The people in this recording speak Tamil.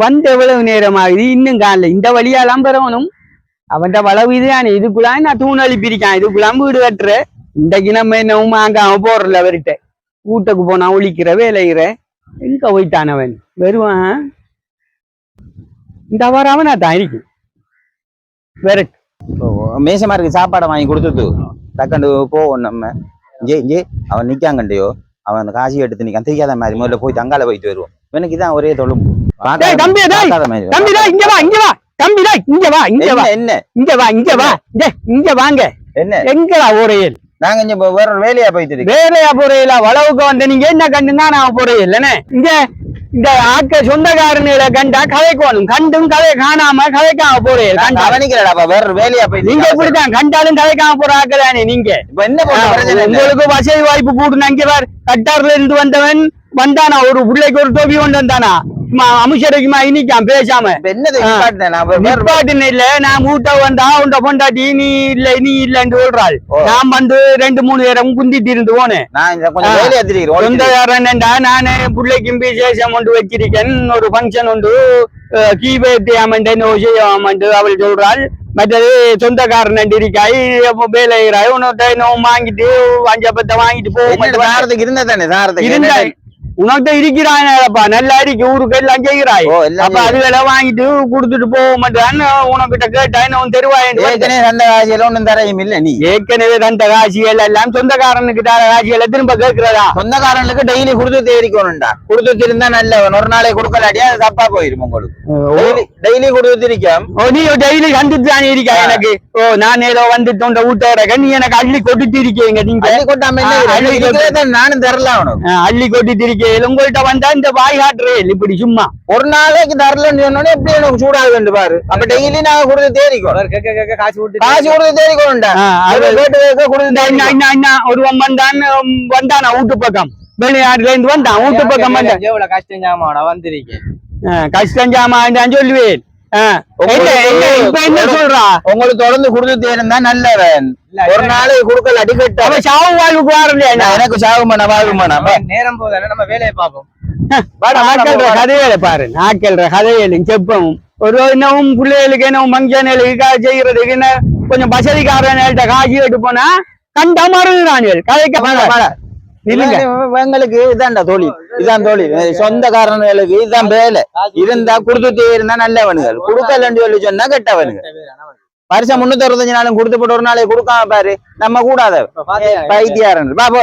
வந்து எவ்வளவு நேரம் ஆகுது இன்னும் காணல. இந்த வழியாலாம் பெறவனும் அவன்ட வளவு இதுதானே. இதுக்குள்ளாம் நான் தூண் அழிப்பிருக்கான் இதுக்குள்ளாம் வீடு கட்டுற? இன்றைக்கு நம்ம என்னவும் அவன் போறல அவர்கிட்ட. வீட்டுக்கு போனா ஒழிக்கிற வேலைகிற எங்க போயிட்டான் அவன்? வருவான். இந்த வாரம் நான் தான் இருக்கு. வேற மேசமா இருக்கு சாப்பாடை வாங்கி கொடுத்துட்டு டக்கண்டு போவோம் நம்ம. ஜே ஜே அவன் நிக்காங்கண்டையோ. அவன் அந்த காசி எடுத்து நிக்கான். தெரியாத மாதிரி முதல்ல போய் தங்கால போயிட்டு வருவோம். எனக்கு இதான் ஒரே தொழும்பு. டேய், தம்பி, இங்க வா இங்க வா தம்பிடா இங்க வா இங்க வா என்ன? இங்க வா இங்க வா டேய், இங்க வாங்க. என்ன? எங்கடா ஓரையல் நாங்க இங்க வேற வேலையா போயிட்டு வேலையா போறையில வளவுக்கு வந்த நீங்க என்ன கண்டுங்க நான் போறேன் இல்லனே இங்க இந்த ஆக்க சொந்தக்காரனில கண்டா கதைக்கணும். கண்டும் கதை காணாம கதைக்காம போறேன் கண்டா. கவனிக்கிறடாப்பா வேற வேலையா போயிட்டு நீங்க இருக்கோம். இப்படித்தான் கண்டாலும் கதைக்காம போற ஆக்கதானே நீங்க? உங்களுக்கு வசதி வாய்ப்பு இங்க பார். கட்டார்ல இருந்து வந்தவன் வந்தானா? ஒரு பிள்ளைக்கு ஒரு டோபி கொண்டு வந்தானா? அமுஷரைக்குமா இனிக்கான் பேசாம. வேற- வேற இல்ல நான் வீட்டை வந்தா உண்ட பொண்டாட்டி நீ இல்ல நீ இல்லன்னு சொல்றாள். நான் வந்து ரெண்டு மூணு நேரம் குந்திட்டு இருந்து போனேன். திரிக்கிறேன் சொந்தக்காரன்டா நானு பிள்ளைக்கும் விசேஷம் ஒன்று வச்சிருக்கேன். ஒரு ஃபங்க்ஷன் உண்டு. கீபேத்தி ஆமண்டு செய்யாமண்டு அவள் சொல்றாள். மற்றது சொந்தக்காரன் இருக்காய் வேலைகிறாய் இன்னும் வாங்கிட்டு அஞ்சப்பத்தை வாங்கிட்டு போக என்னோட சாரத்துக்கு உனக்கிட்ட இருக்கிறானப்பா நல்லா இருக்கு. ஊருக்கு எல்லாம் எல்லாம் அப்ப அதுகளை வாங்கிட்டு கொடுத்துட்டு போக மாட்டான்னு உனக்கிட்ட கேட்டா இன்னும் தருவாயன்னு ஏற்கனவே அந்த காசியில ஒண்ணும் தரையும் இல்ல நீ. ஏற்கனவே தந்த காசிகள் எல்லாம் சொந்தக்காரனுக்கு தர காசிகளை திரும்ப கேட்கிறதா? சொந்தக்காரனுக்கு டெய்லி கொடுத்து தேடிக்கணும்டா. கொடுத்து இருந்தா நல்லவன். ஒரு நாளைக்கு கொடுக்கலாட்டியா அது தப்பா போயிரும் உங்களுக்கு. டெய்லி கொடுத்து இருக்கோம் ஓ நீ டெய்லி கண்டுட்டு தானே இருக்கா. எனக்கு? ஓ நான் ஏதோ வந்துட்டு உண்ட வீட்டுறக்க நீ எனக்கு அள்ளி கொட்டிட்டு இருக்கீங்க நீங்க. அள்ளி கொட்டாம நானும் தரல அவனுக்கு. ஆ, அள்ளி கொட்டிட்டு இருக்கீங்க உங்கள்கிட்ட வந்தா இந்த வாய் காட்டுறேன் இப்படி சும்மா. ஒரு நாளைக்கு தரலன்னு சொன்னோன்னே எப்படி எனக்கு சூடாக வேண்டும் பாரு. அப்ப டெய்லி நாங்க கொடுத்து கேட்க காசு விட்டு காசு கொடுத்து கொடுத்து அண்ணா, ஒருவன் வந்தான் வந்தானா வீட்டு பக்கம். வெளிநாட்டுல இருந்து வந்தான் வீட்டு பக்கம் வந்தான். எவ்வளவு கஷ்டம் ஜாமாடா வந்திருக்கேன் கஷ்டம் ஜாமான் சொல்லுவேன். என்ன, என்ன, என்ன உங்களுக்கு தொடர்ந்து கொடுத்து தேடினா நல்லவன். ஒரு நாளைக்கு கொடுக்கல அடிக்கட்ட. அவன் சாவு வாழ்வுக்கு வரலையா எனக்கு சாகுமானா வாகுமானா நேரம் போதானே நம்ம வேலையை பார்ப்போம். கதைகளை பாரு ஆக்கல்ற கதைகளும் செப்பமும் ஒரு என்னவும் பிள்ளைகளுக்கு என்னவும் மங்கனுக்கு செய்யறதுக்கு என்ன கொஞ்சம் வசதிக்காரன்கிட்ட காட்சி எடுத்து போனா கண்ட மறுகிறான்கள் கதைக்க இல்லைங்க. எங்களுக்கு இதான்டா தொழில். இதான் தொழில். சொந்தக்காரங்களுக்கு இதுதான் வேலை. இருந்தா கொடுத்துட்டே இருந்தா நல்லவனுகள் கொடுக்கலன்னு சொல்லி சொன்னா கெட்டவனுங்க. வருஷம் முன்னூத்தி அறுபத்தஞ்சு நாளும் கொடுத்து போட்டு ஒரு நாளைக்கு கொடுக்காம பாரு. நம்ம கூடாத பைத்தியாரன் பாப்போ